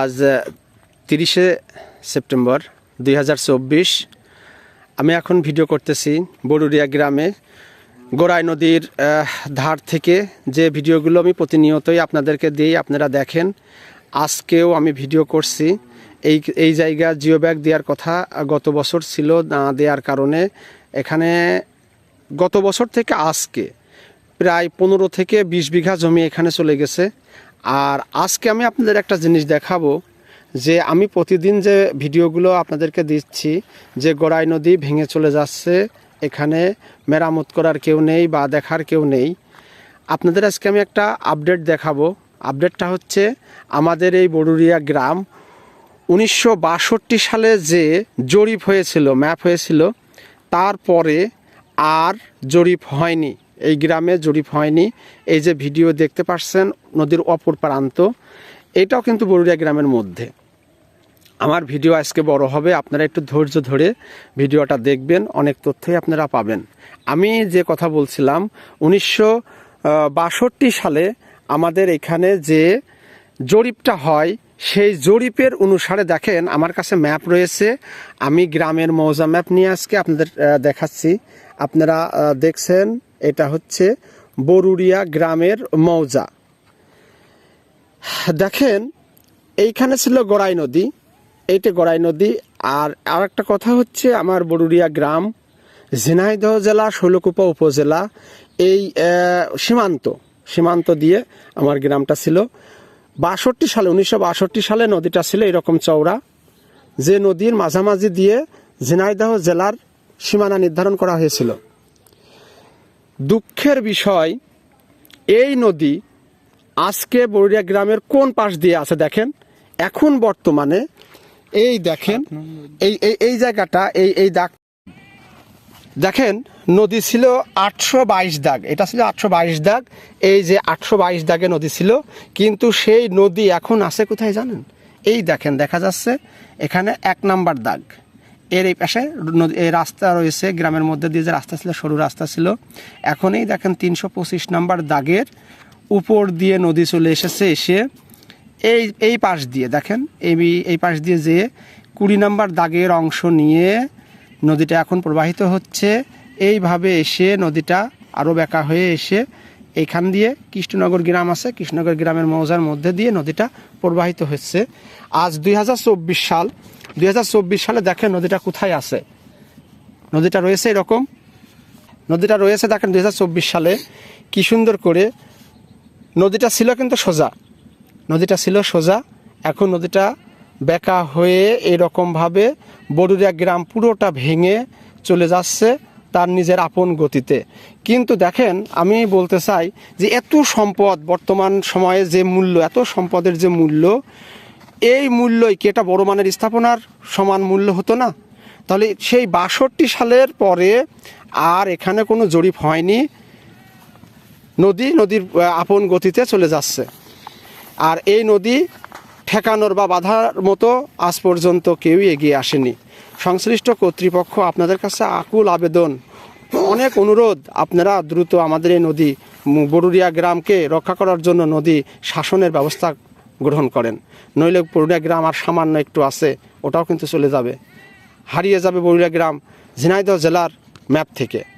আজ তিরিশে সেপ্টেম্বর দুই হাজার চব্বিশ। আমি এখন ভিডিও করতেছি বরুরিয়া গ্রামে। গোড়াই নদীর ধার থেকে যে ভিডিওগুলো আমি প্রতিনিয়তই আপনাদেরকে দিই, আপনারা দেখেন। আজকেও আমি ভিডিও করছি। এই এই জায়গা জিও ব্যাগ দেওয়ার কথা গত বছর ছিল না দেওয়ার কারণে। এখানে গত বছর থেকে আজকে প্রায় পনেরো থেকে বিশ বিঘা জমি এখানে চলে গেছে। আর আজকে আমি আপনাদের একটা জিনিস দেখাবো যে আমি প্রতিদিন যে ভিডিওগুলো আপনাদেরকে দিচ্ছি, যে গড়াই নদী ভেঙে চলে যাচ্ছে, এখানে মেরামত করার কেউ নেই বা দেখার কেউ নেই। আপনাদের আজকে আমি একটা আপডেট দেখাবো। আপডেটটা হচ্ছে আমাদের এই বড়ুরিয়া গ্রাম। উনিশশো বাষট্টি সালে যে জরিপ হয়েছিল, ম্যাপ হয়েছিল, তারপরে আর জরিপ হয়নি। এই গ্রামে জরিপ হয়নি। এই যে ভিডিও দেখতে পাচ্ছেন নদীর অপর প্রান্ত, এটাও কিন্তু বরুড়িয়া গ্রামের মধ্যে। আমার ভিডিও আজকে বড় হবে, আপনারা একটু ধৈর্য ধরে ভিডিওটা দেখবেন, অনেক তথ্যই আপনারা পাবেন। আমি যে কথা বলছিলাম, উনিশশো বাষট্টি সালে আমাদের এখানে যে জরিপটা হয়, সেই জরিপের অনুসারে দেখেন, আমার কাছে ম্যাপ রয়েছে। আমি গ্রামের মৌজা ম্যাপ নিয়ে আজকে আপনাদের দেখাচ্ছি। আপনারা দেখছেন এটা হচ্ছে বরুরিয়া গ্রামের মৌজা। দেখেন, এইখানে ছিল গড়াই নদী, এইটা গড়াই নদী, আর আরেকটা কথা হচ্ছে আমার বরুরিয়া গ্রাম, ঝিনাইদহ জেলা, শৈলকুপা উপজেলা, এই সীমান্ত সীমান্ত দিয়ে আমার গ্রামটা ছিল। বাষট্টি সালে, উনিশশো বাষট্টি সালে নদীটা ছিল এরকম চওড়া। যে নদীর মাঝামাঝি দিয়ে ঝিনাইদহ জেলার সীমানা নির্ধারণ করা হয়েছিল। দুঃখের বিষয়, এই নদী আজকে বরুড়িয়া গ্রামের কোন পাশ দিয়ে আছে দেখেন। এখন বর্তমানে এই দেখেন, এই এই এই জায়গাটা, এই এই দাগ। দেখেন, নদী ছিল আটশো বাইশ দাগ। এটা ছিল আটশো বাইশ দাগ। এই যে আটশো বাইশ দাগে নদী ছিল, কিন্তু সেই নদী এখন আছে কোথায় জানেন? এই দেখেন, দেখা যাচ্ছে এখানে এক নাম্বার দাগ। এর এই পাশে রাস্তা রয়েছে, গ্রামের মধ্যে দিয়ে যে রাস্তা ছিল, সরু রাস্তা ছিল। এখনই দেখেন তিনশো পঁচিশ নাম্বার দাগের উপর দিয়ে নদী চলে এসেছে এসে এই এই পাশ দিয়ে দেখেন, এই এই পাশ দিয়ে যে কুড়ি নাম্বার দাগের অংশ নিয়ে নদীটা এখন প্রবাহিত হচ্ছে। এইভাবে এসে নদীটা আরও বেঁকা হয়ে এসে এইখান দিয়ে কৃষ্ণনগর গ্রাম আছে, কৃষ্ণনগর গ্রামের মৌজার মধ্যে দিয়ে নদীটা প্রবাহিত হচ্ছে। আজ দুই হাজার চব্বিশ সাল দুই হাজার চব্বিশ সালে দেখেন নদীটা কোথায় আছে। নদীটা রয়েছে এরকম। নদীটা রয়েছে দেখেন দুই হাজার চব্বিশ সালে। কি সুন্দর করে নদীটা ছিল কিন্তু সোজা। নদীটা ছিল সোজা। এখন নদীটা বেঁকা হয়ে এরকমভাবে বড়ুরিয়া গ্রাম পুরোটা ভেঙে চলে যাচ্ছে তার নিজের আপন গতিতে। কিন্তু দেখেন, আমি বলতে চাই যে এত সম্পদ বর্তমান সময়ে যে মূল্য, এত সম্পদের যে মূল্য এই মূল্যই কি এটা বড় মানের স্থাপনার সমান মূল্য হতো না? তাহলে সেই বাষট্টি সালের পরে আর এখানে কোনো জরিপ হয়নি। নদী, নদীর আপন গতিতে চলে যাচ্ছে। আর এই নদী ঠেকানোর বা বাধার মতো আজ পর্যন্ত কেউই এগিয়ে আসেনি। সংশ্লিষ্ট কর্তৃপক্ষ আপনাদের কাছে আকুল আবেদন, অনেক অনুরোধ। আপনারা দ্রুত আমাদের এই নদী বরুরিয়া গ্রামকে রক্ষা করার জন্য নদী শাসনের ব্যবস্থা গ্রহণ করেন। নইলে বরুড়া গ্রাম আর সামান্য একটু আছে, ওটাও কিন্তু চলে যাবে। হারিয়ে যাবে বরুড়া গ্রাম, ঝিনাইদহ জেলার ম্যাপ থেকে।